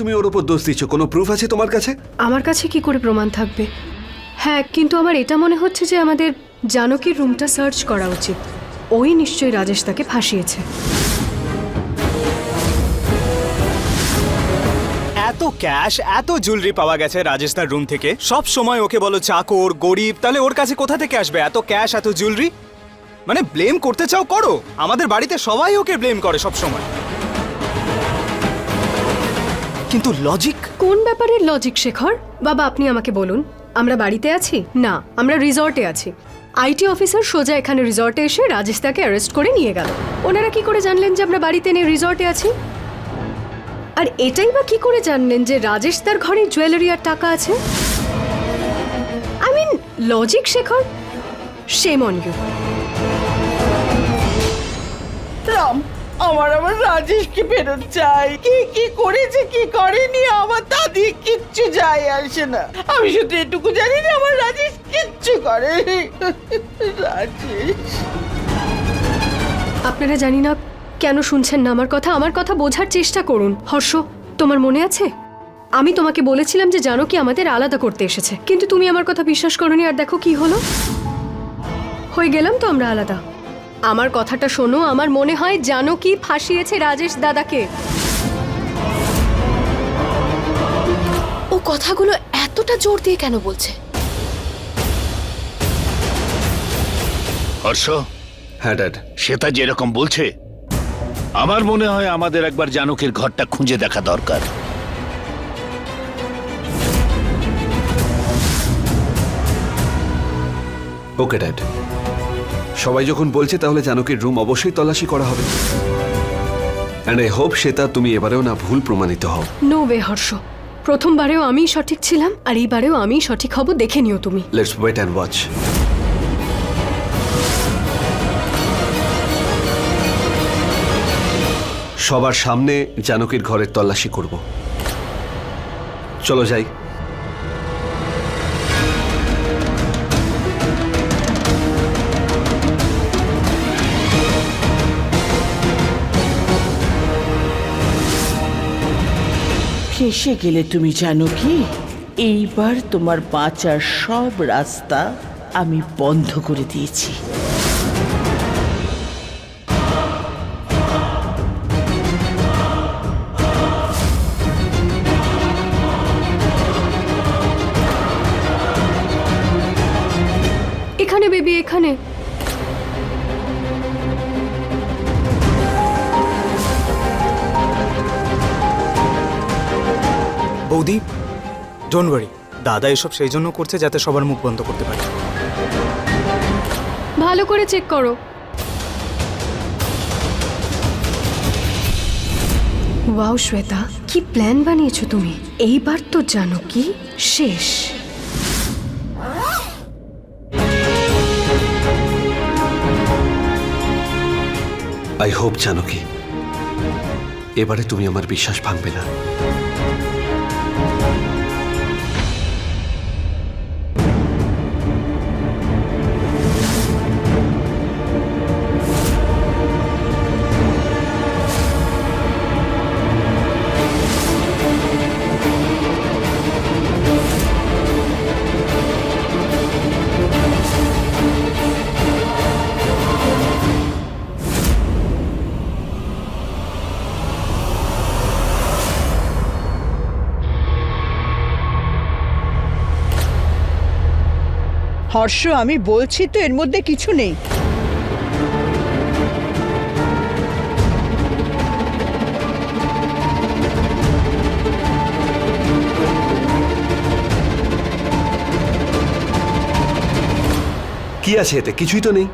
তুমি ওর ওপর দোষ দিচ্ছ কোনো প্রুফ আছে তোমার কাছে? আমার কাছে কি করে প্রমাণ থাকবে? হ্যাঁ কিন্তু আমার এটা মনে হচ্ছে যে আমাদের জানকীর রুমটা সার্চ করা উচিত। ওই নিশ্চয়ই রাজেশ তাকে ফাঁসিয়েছে। এত ক্যাশ এত জুয়েলারি পাওয়া গেছে রাজস্থান রুম থেকে। সব সময় ওকে বলো চাকর গরিব তাহলে ওর কাছে কোথা থেকে আসবে এত ক্যাশ এত জুয়েলারি মানে ব্লেম করতে চাও করো। আমাদের বাড়িতে সবাই ওকে ব্লেম করে সব সময়। কিন্তু লজিক কোন ব্যাপারের লজিক শেখর? বাবা আপনি আমাকে বলুন। আমরা বাড়িতে আছি? না আমরা রিসর্টে আছি। আইটি অফিসার সোজা এখানে রিসর্টে এসে রাজেশ তাকে অ্যারেস্ট করে নিয়ে গেল। ওনারা কি করে জানলেন যে আমরা বাড়িতে নেই রিসর্টে আছি? আর এটাই বা কি করে জানলেন যে রাজেশ তার ঘরে জুয়েলারি আর টাকা আছে? I mean logic Shekhar? Shame on you Ram আমার আমার রাজেশকে ফেরত চাই। কি কি করেছে, কি করেনি? আমার দাদি কিচ্ছু যায় আসে না। আমি শুধু এটুকু জানি যে আমার রাজেশ কিচ্ছু করে রাজেশ। আপনারা জানি না কেন শুনছেন না আমার কথা? আমার কথা বোঝার চেষ্টা করুন। হর্ষ, তোমার মনে আছে? আমি তোমাকে বলেছিলাম যে জানো কি আমাদের আলাদা করতে এসেছে। কিন্তু তুমি আমার কথা বিশ্বাস করনি আর দেখো কি হলো? হয়ে গেলাম তো আমরা আলাদা। আমার কথাটা শোনো আমার মনে হয় জানো কি ফাঁসিয়েছে রাজেশ দাদাকে। ও কথাগুলো এতটা জোর দিয়ে কেন বলছে? হর্ষ? হ্যাঁ ড্যাড। শ্বেতা যেরকম বলছে আমার মনে হয় আমাদের একবার জানকের ঘরটা খুঁজে দেখা দরকার। Okay dad. সবাই যখন বলছে তাহলে জানকীর রুম অবশ্যই তল্লাশি করা হবে। অ্যান্ড আই হোপ শ্বেতা তুমি এবারেও না ভুল প্রমাণিত হও। No way Harsh. প্রথমবারেও আমিই সঠিক ছিলাম আর এইবারেও আমিই সঠিক হব দেখে নিও তুমি। লেটস ওয়েট অ্যান্ড ওয়াচ সবার সামনে জানকীর ঘরের তল্লাশি করব। চলো যাই। ফেসে গেলে তুমি জানো কি? এইবার তোমার বাঁচার সব রাস্তা আমি বন্ধ করে দিয়েছি। বৌদি ডোন্ট ওয়ারি দাদা এসব সেই জন্য করছে যাতে সবার মুখ বন্ধ করতে পারে। ভালো করে চেক করো। ওয়াও শ্বেতা কি প্ল্যান বানিয়েছো তুমি? এইবার তো জানো কি শেষ। আই হোপ জানো কি এবারে তুমি আমার বিশ্বাস ভাঙবে না। হর্ষ আমি বলছি তো এর মধ্যে কিছু নেই। কি আছে এতে? কিছুই তো নেই।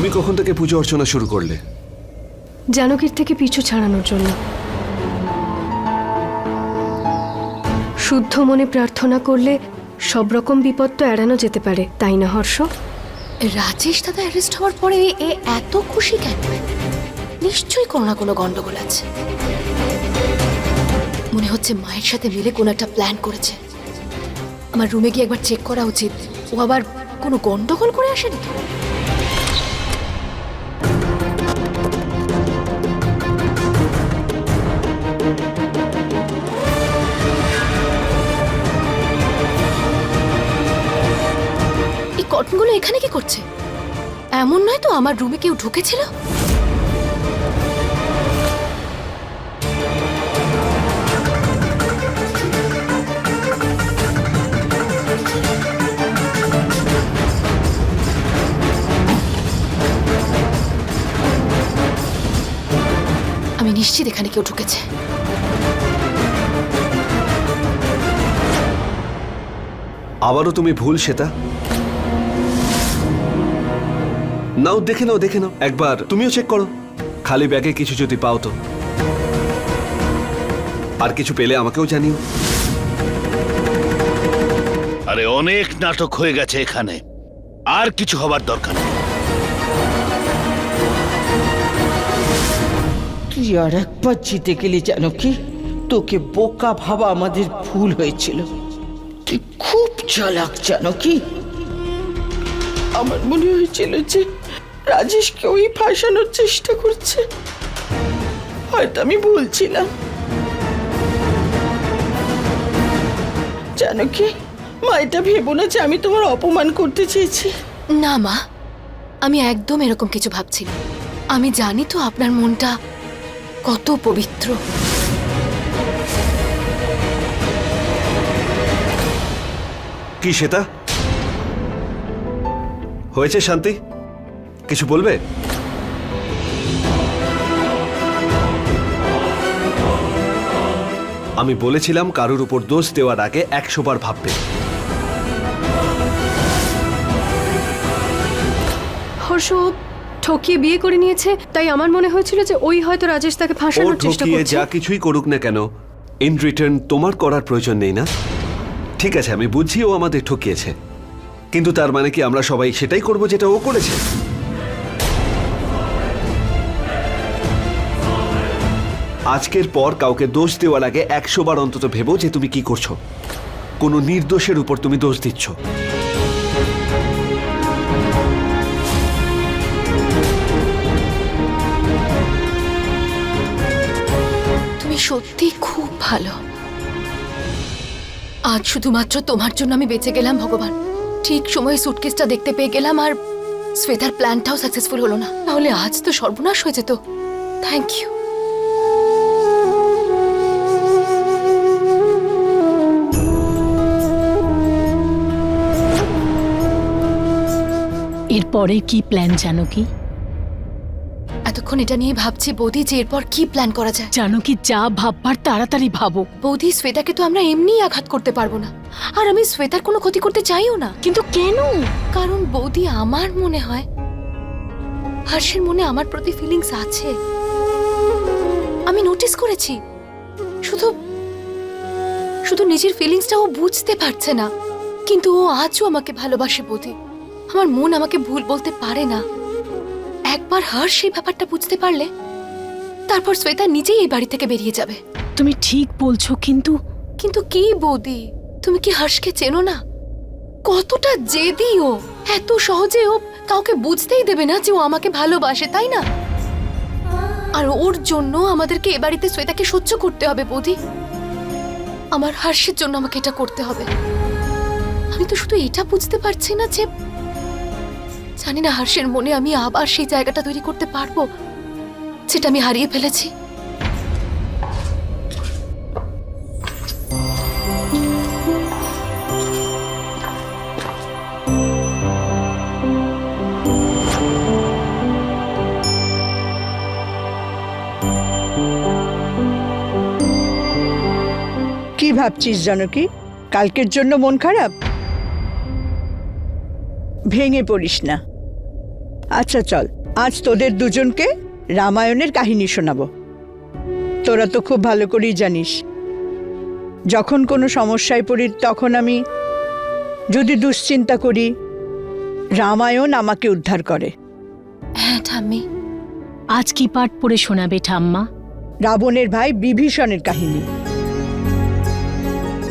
তুমি কখন থেকে পুজো অর্চনা শুরু করলে? জানকীর থেকে পিছু ছাড়ানোর জন্য। শুদ্ধ মনে প্রার্থনা করলে সব রকম বিপদ তো এড়ানো যেতে পারে তাই না হর্ষ? রাজেশ দাদা অ্যারেস্ট হওয়ার পরে এ এত খুশি কেন? নিশ্চয়ই কোনো না কোনো গন্ডগোল আছে। মনে হচ্ছে মায়ের সাথে মিলে কোনো একটা প্ল্যান করেছে। আমার রুমে গিয়ে একবার চেক করা উচিত। ও আবার কোনো গন্ডগোল করে আসে নাকি এখানে কি করছে? এমন নয় তো আমার রুমে কেউ ঢুকেছিল? আমি নিশ্চিত এখানে কেউ ঢুকেছে। আবারও তুমি ভুল সেটা নাও দেখে নাও দেখে নাও। একবার তুমিও চেক করো। খালি ব্যাগে কিছু যদি পাও তো। আর কিছু পেলে আমাকেও জানিও। আরে অনেক নাটক হয়ে গেছে এখানে। আর কিছু হবার দরকার নেই। তুই আর একবার জিতে গেলি জানো কি? তোকে বোকা ভাবা আমাদের ভুল হয়েছিল। তুই খুব চালাক জানো কি? আমার মনে হয়েছিল যে রাজেশকে ওই ফাঁসানোর চেষ্টা করছে। হয়তো আমি ভুলছিলাম জানো কি? মা এটা ভেবো না যে আমি তোমার অপমান করতে চেয়েছি। না মা আমি একদম এরকম কিছু ভাবছি না। আমি জানি তো আপনার মনটা কত পবিত্র। কি সেটা? হয়েছে শান্তি? কিছু বলবে? আমি বলেছিলাম কারোর উপর দোষ দেওয়ার আগে একশো বার ভাববে। হর্ষ ঠকিয়ে বিয়ে করে নিয়েছে তাই আমার মনে হয়েছিল যে ওই হয়তো রাজেশ তাকে ফাঁসানোর চেষ্টা করছে। যা কিছুই করুক না কেন ইন রিটার্ন তোমার করার প্রয়োজন নেই না? ঠিক আছে আমি বুঝি ও আমাদের ঠকিয়েছে কিন্তু তার মানে কি আমরা সবাই সেটাই করব যেটা ও করেছে? আজকের পর কাউকে দোষ দেওয়ার আগে একশো বার অন্তত ভেবো যে তুমি কি করছ। কোনো নির্দোষের উপর তুমি দোষ দিচ্ছ। তুমি সত্যি খুব ভালো। আজ শুধুমাত্র তোমার জন্য আমি বেঁচে গেলাম, ভগবান। ঠিক সময়ে সুটকেসটা দেখতে পেয়ে গেলাম আর শ্বেতার প্ল্যানটাও সাকসেসফুল হলো না। তাহলে আজ তো সর্বনাশ হয়ে যেত। থ্যাংক ইউ এরপরে কি প্ল্যান জানো কি? এতক্ষণ এটা নিয়ে ভাবছি বৌদি যে এরপর কি প্ল্যান করা যায়? জানো কি যা ভাববার তাড়াতাড়ি ভাবো। বৌদি শ্বেতাকে তো আমরা এমনিই আঘাত করতে পারব না। আর আমি শ্বেতার কোনো ক্ষতি করতে চাইও না। কিন্তু কেন? কারণ বৌদি আমার মনে হয় হর্ষের মনে আমার প্রতি ফিলিংস আছে। আমি নোটিস করেছি শুধু শুধু নিজের ফিলিংসটা ও বুঝতে পারছে না। কিন্তু ও আজও আমাকে ভালোবাসে বৌদি। আমার মন আমাকে ভুল বলতে পারে না। একবার হর্ষ সেই ব্যাপারটা বুঝতে পারলে তারপর শ্বেতা নিজেই এই বাড়ি থেকে বেরিয়ে যাবে। তুমি ঠিক বলছো কিন্তু কিন্তু কি বৌদি? তুমি কি হর্ষকে চেনো না? কতটা জেদি ও। এত সহজে ও কাউকে বুঝতেই দেবে না যে ও আমাকে ভালোবাসে তাই না? আর ওর জন্য আমাদেরকে এ বাড়িতে শ্বেতাকে সহ্য করতে হবে বৌদি। আমার হর্ষের জন্য আমাকে এটা করতে হবে। আমি তো শুধু এটা বুঝতে পারছি না যে জানি না হর্ষের মনে আমি আবার সেই জায়গাটা তৈরি করতে পারব। যেটা আমি হারিয়ে ফেলেছি। কি ভাবছিস, জানকি? কালকের জন্য মন খারাপ? ভেঙে পড়িস না। আচ্ছা চল। আজ তোদের দুজনকে রামায়ণের কাহিনী শোনাবো। তোরা তো খুব ভালো করেই জানিস। যখন কোনো সমস্যায় পড়ি তখন আমি যদি দুশ্চিন্তা করি রামায়ণ আমাকে উদ্ধার করে। হ্যাঁ ঠাম্মি। আজ কি পাঠ পড়ে শোনাবে ঠাম্মা? রাবণের ভাই বিভীষণের কাহিনী।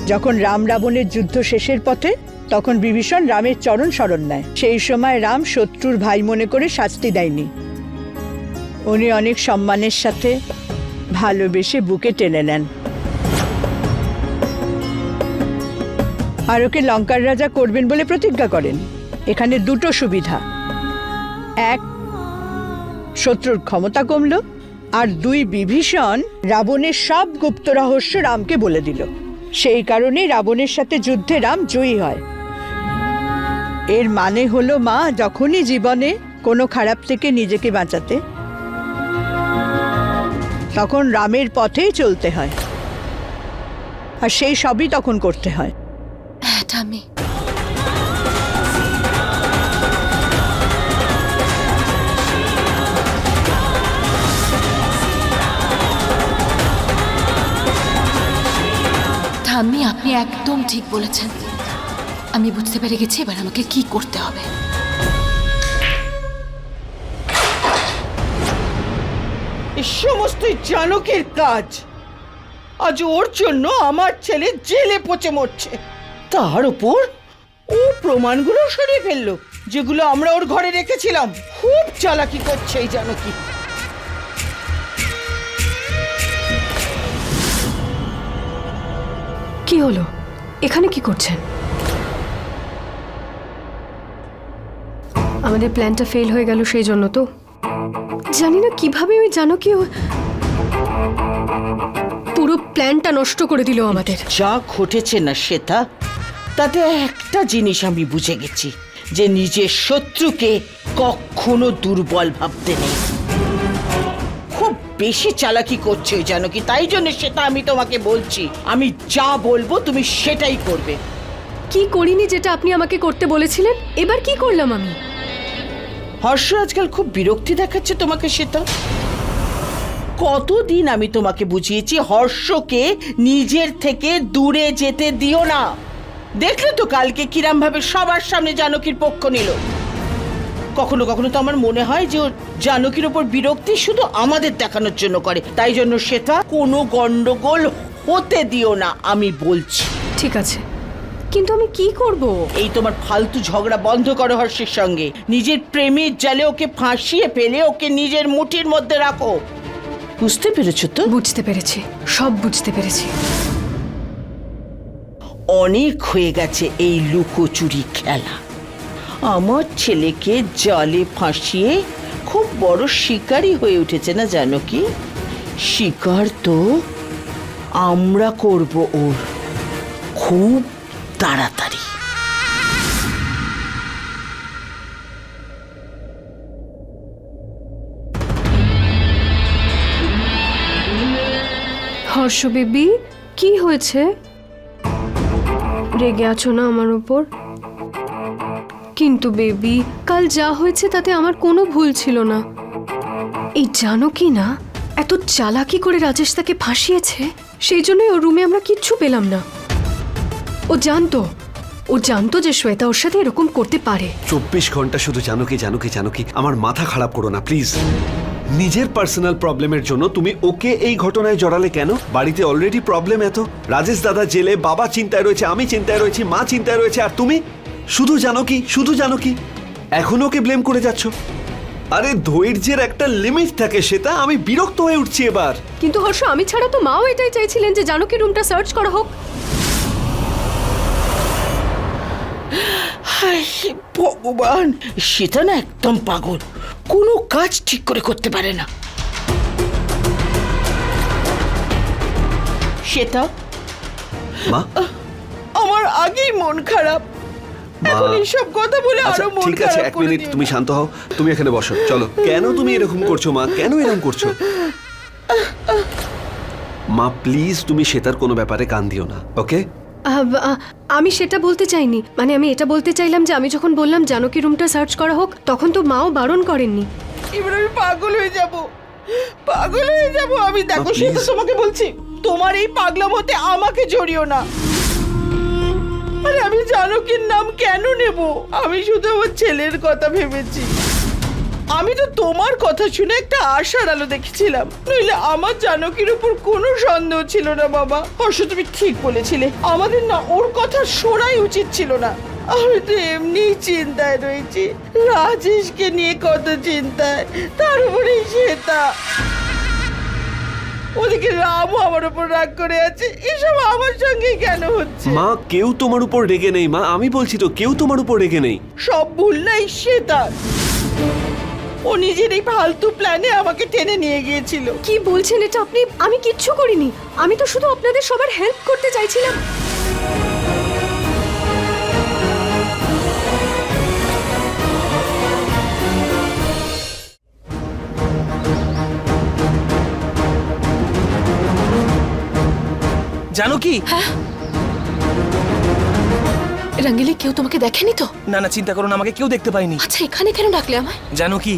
যখন রাম রাবণের যুদ্ধ শেষের পথে তখন বিভীষণ রামের চরণ শরণ নেয়। সেই সময় রাম শত্রুর ভাই মনে করে শাস্তি দেয়নি। উনি অনেক সম্মানের সাথে ভালোবেসে বুকে টেনে নেন। আর ওকে লঙ্কার রাজা করবেন বলে প্রতিজ্ঞা করেন। এখানে দুটো সুবিধা। এক, শত্রুর ক্ষমতা কমল, আর দুই, বিভীষণ রাবণের সব গুপ্ত রহস্য রামকে বলে দিল। সেই কারণে রাবণের সাথে যুদ্ধে রাম জয়ী হয়। এর মানে হলো মা, যখনই জীবনে কোনো খারাপ থেকে নিজেকে বাঁচাতে, তখন রামের পথেই চলতে হয়। আর সেই সবই তখন করতে হয়। হ্যাঁ আপনি একদম ঠিক বলেছেন। আমি বুঝতে পেরে গেছি এবার আমাকে কি করতে হবে। এ সমস্তই জানকের কাজ আজ ওর জন্য আমার ছেলে জেলে পচে মরছে। তার উপর ও প্রমাণগুলো সরিয়ে ফেলল যেগুলো আমরা ওর ঘরে রেখেছিলাম। খুব চালাকি করছে এই জানকি কি হলো? এখানে কি করছেন? আমাদের প্ল্যানটা ফেল হয়ে গেল সেই জন্য তো। জানি না কীভাবে ওই জানো কি পুরো প্ল্যানটা নষ্ট করে দিল আমাদের। যা ঘটেছে না শ্বেতা তাতে একটা জিনিস আমি বুঝে গেছি যে নিজের শত্রুকে কখনো দুর্বল ভাবতে নেই। খুব বেশি চালাকি করছে ওই জানো কি তাই জন্য সেটা আমি তোমাকে বলছি। আমি যা বলব তুমি সেটাই করবে। কি করিনি যেটা আপনি আমাকে করতে বলেছিলেন? এবার কি করলাম আমি? হর্ষ, আজকাল খুব বিরক্তি দেখাচ্ছে তোমাকে সেটা। কতদিন আমি তোমাকে বুঝিয়েছি, হর্ষকে নিজের থেকে দূরে যেতে দিও না। দেখলে তো কালকে কিরাম ভাবে সবার সামনে জানকীর পক্ষ নিল। কখনো কখনো তো আমার মনে হয় যে জানকীর ওপর বিরক্তি শুধু আমাদের দেখানোর জন্য করে। তাই জন্য সেটা কোনো গন্ডগোল হতে দিও না, আমি বলছি। ঠিক আছে। কিন্তু আমি কি করব? এই তোমার ফালতু ঝগড়া বন্ধ করো হর্ষের সঙ্গে। নিজের প্রেমের জালে ওকে ফাঁসিয়ে ফেলে ওকে নিজের মুঠির মধ্যে রাখো। বুঝতে পেরেছ তো? বুঝতে পেরেছি। সব বুঝতে পেরেছি। অনেক হয়ে গেছে এই লুকোচুরি খেলা। আমার ছেলেকে জালে ফাঁসিয়ে খুব বড় শিকারই হয়ে উঠেছে না জানো কি? শিকার তো আমরা করব ওর। খুব তাড়াতাড়ি। হর্ষ বেবি, কি হয়েছে? রেগে আছো না আমার ওপর? কিন্তু বেবি, কাল যা হয়েছে তাতে আমার কোনো ভুল ছিল না। এই জানো কি না, এত চালাকি করে রাজেশ তাকে ফাঁসিয়েছে, সেই জন্যই ওর রুমে আমরা কিচ্ছু পেলাম না। ও জানতো ও জানতো যে শ্বেতা ওর সাথে এরকম করতে পারে। চব্বিশ ঘণ্টা শুধু জানো কি জানো কি জানো কি আমার মাথা খারাপ করো না প্লিজ নিজের পার্সোনাল প্রবলেমের জন্য তুমি ওকে এই ঘটনায় জড়ালে কেন? বাড়িতে অলরেডি প্রবলেম এত। রাজেশ দাদা জেলে বাবা চিন্তায় রয়েছে আমি চিন্তায় রয়েছি মা চিন্তায় রয়েছে আর তুমি? শুধু জানো কি শুধু জানো কি এখন ওকে ব্লেম করে যাচ্ছ? আরে ধৈর্যের একটা লিমিট থাকে সেটা আমি বিরক্ত হয়ে উঠছি এবার। কিন্তু হর্ষ আমি ছাড়া তো মাও এটাই চাইছিলেন যে জানো কি রুমটা সার্চ করা হোক হায় ভগবান! সেটা না একদম পাগল। কোনো কাজ ঠিক করে করতে পারে না। সেটা? মা? আমার আগেই মন খারাপ। এখন এইসব কথা বলে আচ্ছা আরও মন ঠিক আছে এক মিনিট তুমি শান্ত হও তুমি এখানে বসো। চলো কেন তুমি এরকম করছ মা? কেন এরকম করছ? মা প্লিজ তুমি সেতার কোনো ব্যাপারে কান দিও না ওকে? আমি সেটা বলতে চাইনি। মানে আমি এটা বলতে চাইলাম যে আমি যখন বললাম জানকী রুমটা সার্চ করা হোক তখন তো মাও বারণ করেননি। এবার আমি পাগল হয়ে যাব। পাগল হয়ে যাব। আমি দেখো সেটা তোমাকে বলছি তোমার এই পাগলামতে আমাকে জড়িও না। আরে আমি জানকীর নাম কেন নেব? আমি শুধু আমার ছেলের কথা ভেবেছি। আমি তো তোমার কথা শুনে একটা আশার আলো দেখেছিলাম। নইলে আমার জানকীর উপর কোনো সন্দেহ ছিল না বাবা। হর্ষ তুমি ঠিক বলেছিলে। আমাদের না ওর কথা শোনাই উচিত ছিল না। আমি তো এমনি চিন্তায় রয়েছি। রাজেশকে নিয়ে কত চিন্তায়। তার উপরে শ্বেতা ওদিকে রামও আমার উপর রাগ করে আছে। এসব আমার সঙ্গে কেন হচ্ছে? মা কেউ তোমার উপর রেগে নেই মা। আমি বলছি তো কেউ তোমার উপর রেগে নেই। সব ভুল নাই শ্বেতার ও নিজের এই ফালতু প্ল্যানে আমাকে টেনে নিয়ে গিয়েছিল। কি বলছেন এটা আপনি? আমি কিচ্ছু করিনি। আমি তো শুধু আপনাদের সবার হেল্প করতে চাইছিলাম। জানো কি? রাঙ্গিলি কেউ তোমাকে দেখেনি তো? না না চিন্তা করো না আমাকে কেউ দেখতে পায়নি। আচ্ছা এখানে কেন ডাকলে আমায়? জানো কি?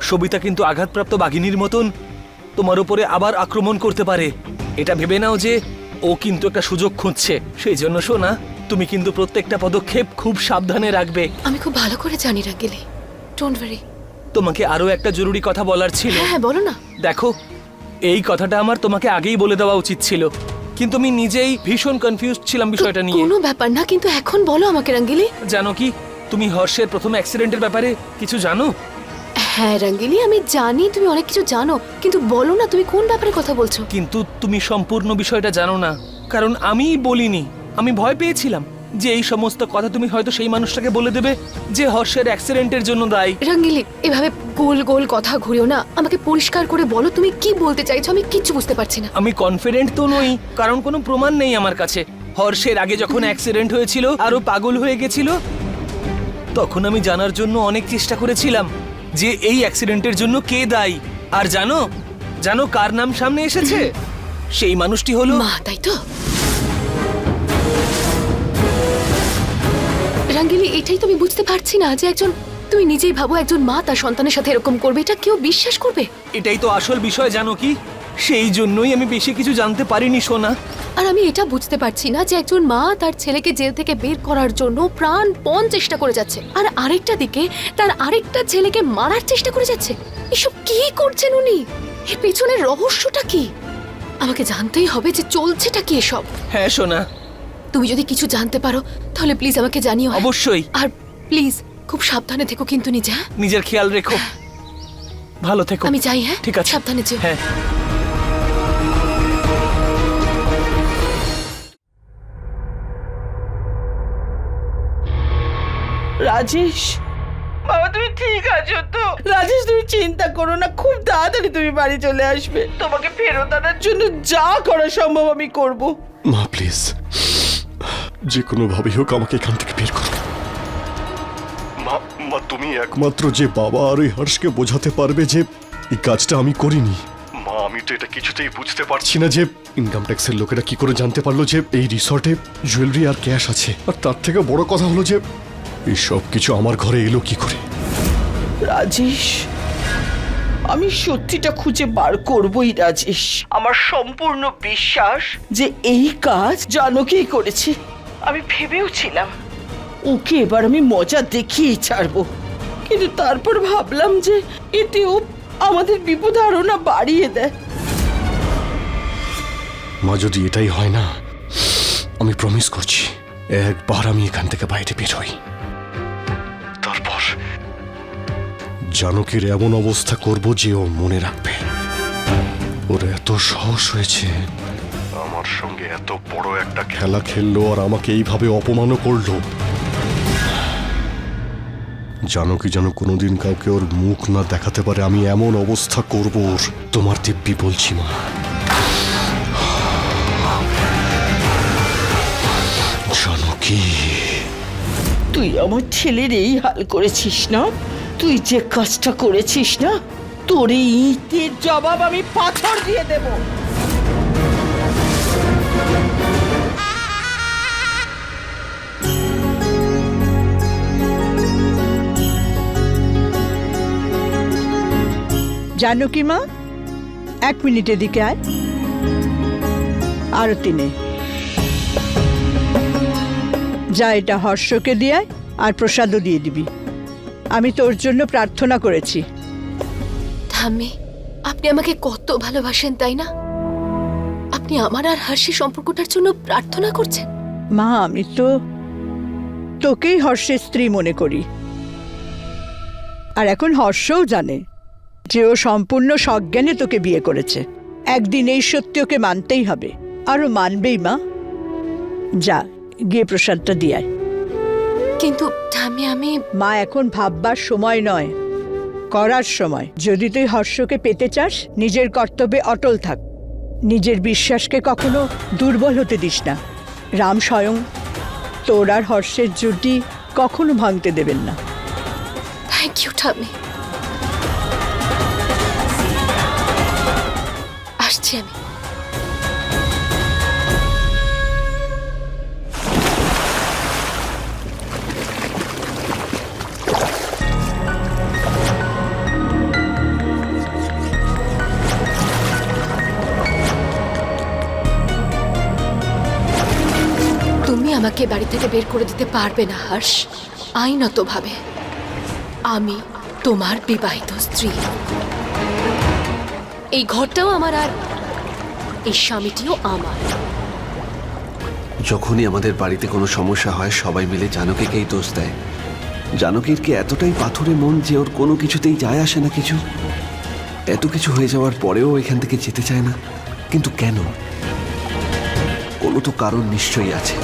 সবিতা কিন্তু আঘাতপ্রাপ্ত বাঘিনীর মতন তোমার উপরে আবার আক্রমণ করতে পারে। এটা ভেবে নাও যে ও কিন্তু একটা সুযোগ খুঁজছে। সেই জন্য শোনা তুমি কিন্তু প্রত্যেকটা পদক্ষেপ খুব সাবধানে রাখবে। আমি খুব ভালো করে জানি রাঙ্গিলি ডোন্ট ওয়ারি তোমাকে আরও একটা জরুরি কথা বলার ছিল। হ্যাঁ হ্যাঁ বলো না। দেখো এই কথাটা আমার তোমাকে আগেই বলে দেওয়া উচিত ছিল। কিন্তু আমি নিজেই ভীষণ কনফিউজ ছিলাম বিষয়টা নিয়ে। কোনো ব্যাপার না কিন্তু এখন বলো আমাকে রাঙ্গিলি জানো কি তুমি হর্ষের প্রথম অ্যাক্সিডেন্টের ব্যাপারে কিছু জানো? হ্যাঁ রাঙ্গিলি আমি জানি তুমি অনেক কিছু জানো কিন্তু বলো না তুমি কোন ব্যাপারে কথা বলছো। কিন্তু তুমি সম্পূর্ণ বিষয়টা জানো না কারণ আমিই বলিনি। আমি ভয় পেয়েছিলাম যে এই সমস্ত কথা তুমি হয়তো সেই মানুষটাকে বলে দেবে যে হর্ষের অ্যাক্সিডেন্টের জন্য দায়ী। রাঙ্গিলি এভাবে গোল গোল কথা ঘুরিও না আমাকে পরিষ্কার করে বলো তুমি কি বলতে চাইছো আমি কিচ্ছু বুঝতে পারছি না। আমি কনফিডেন্ট তো নই কারণ কোনো প্রমাণ নেই আমার কাছে। হর্ষের আগে যখন অ্যাক্সিডেন্ট হয়েছিল আরও পাগল হয়ে গেছিল তখন আমি জানার জন্য অনেক চেষ্টা করেছিলাম। যে এই অ্যাক্সিডেন্টের জন্য কে দায়ী? আর জানো জানো কার নাম সামনে এসেছে? সেই মানুষটি হলো মা তাই তো? রাঙ্গিলি এটাই তো আমি বুঝতে পারছি না যে একজন তুমি নিজেই ভাবো একজন মা তার সন্তানের সাথে এরকম করবে এটা কেউ বিশ্বাস করবে? এটাই তো আসল বিষয় জানো কি? সেই জন্যই আমি বেশি কিছু জানতে পারিনি সোনা। আর আমি এটা বুঝতে পারছি না যে একজন মা তার ছেলেকে জেল থেকে বের করার জন্য প্রাণপণ চেষ্টা করে যাচ্ছে। আর আরেকটা দিকে তার আরেকটা ছেলেকে মারার চেষ্টা করে যাচ্ছে। এসব কি করছেন উনি? এর পেছনের রহস্যটা কি? আমাকে জানতেই হবে যে চলছেটা কি এসব। হ্যাঁ সোনা। তুমি যদি কিছু জানতে পারো তাহলে প্লিজ আমাকে জানিও। হ্যাঁ? অবশ্যই। আর প্লিজ খুব সাবধানে থেকো কিন্তু নিজে হ্যাঁ? নিজের খেয়াল রেখো। ভালো থেকো। আমি যাই হ্যাঁ? ঠিক আছে। সাবধানে যেও। হ্যাঁ। রাজেশ? বাবা তুমি ঠিক আছো তো? রাজেশ তুমি চিন্তা করো না খুব তাড়াতাড়ি তুমি বাড়ি চলে আসবে। তোমাকে ফেরত আনার জন্য যা করা সম্ভব আমি করব। মা প্লিজ। যে কোনোভাবেই হোক আমাকে এখান থেকে বের করো। মা মা তুমি একমাত্র যে বাবা আর ওই হর্ষকে বোঝাতে পারবে যে এই কাজটা আমি করিনি। মা আমি তো এটা কিছুতেই বুঝতে পারছি না যে ইনকাম ট্যাক্সের লোকেরা কি করে জানতে পারল যে এই রিসর্টে জুয়েলারি আর ক্যাশ আছে। আর তার থেকে বড় কথা হলো যে এই সব কিছু আমার ঘরে এলো কি করে? রাজেশ আমি সত্যিটা খুঁজে বার করবই রাজেশ। আমার সম্পূর্ণ বিশ্বাস যে এই কাজ জানকেই করেছে। আমি ভেবেও ছিলাম ওকে এবার আমি মজা দেখিয়েই ছাড়বো। কিন্তু তারপর ভাবলাম যে এতেও আমাদের বিপদ আরও না বাড়িয়ে দেয়। মা যদি এটাই হয় না আমি প্রমিস করছি একবার আমি এখান থেকে বাইরে বের হই। তারপর জানকীর এমন অবস্থা করব যে ও মনে রাখবে। ওর এত সাহস হয়েছে। আমার সঙ্গে এত বড় একটা খেলা খেললো আর আমাকে এইভাবে অপমানও করল। জানকী যেন কোনোদিন কাউকে ওর মুখ না দেখাতে পারে আমি এমন অবস্থা করব ওর। তোমার দিব্যি বলছি মা। জানকী। তুই আমার ছেলের এই হাল করেছিস না? তুই যে কাজটা করেছিস না, তোর এই ইটের জবাব আমি পাথর দিয়ে দেব। জানো কি মা? এক মিনিটের দিকে আয়। আরতি তিনে যা এটা হর্ষকে দিয়ে আর প্রসাদও দিয়ে দিবি। আমি তোর জন্য প্রার্থনা করেছি। ঠাম্মি আপনি আমাকে কত ভালোবাসেন তাই না? আপনি আমার আর হাসি সম্পর্কটার জন্য প্রার্থনা করছেন? মা আমি তো তোকেই হর্ষের স্ত্রী মনে করি। আর এখন হর্ষও জানে যে ও সম্পূর্ণ সজ্ঞানে তোকে বিয়ে করেছে। একদিন এই সত্যি ওকে মানতেই হবে। আরও মানবেই মা। যা। গিয়ে প্রসাদটা দিয়ে আয়। কিন্তু ঠাম্মি আমি মা এখন ভাববার সময় নয়। করার সময়। যদি তুই হর্ষকে পেতে চাস নিজের কর্তব্যে অটল থাক। নিজের বিশ্বাসকে কখনো দুর্বল হতে দিস না। রাম স্বয়ং তোর আর হর্ষের জুটি কখনো ভাঙতে দেবেন না। থ্যাংক ইউ ঠাম্মি আসছি আমি। আমাকে বাড়ি থেকে বের করে দিতে পারবে না, হর্ষ। আইনতভাবে। আমি তোমার বিবাহিত স্ত্রী। এই ঘরটাও আমার আর এই স্বামীটিও আমার। যখনই আমাদের বাড়িতে কোনো সমস্যা হয়, সবাই মিলে জানকীকেই দোষ দেয়। জানকীর কি এতটাই পাথুরে মন যে ওর কোনো কিছুতেই যায় আসে না কিছু? এত কিছু হয়ে যাওয়ার পরেও এখান থেকে যেতে চায় না। কিন্তু কেন? কোনো তো কারণ নিশ্চয়ই আছে।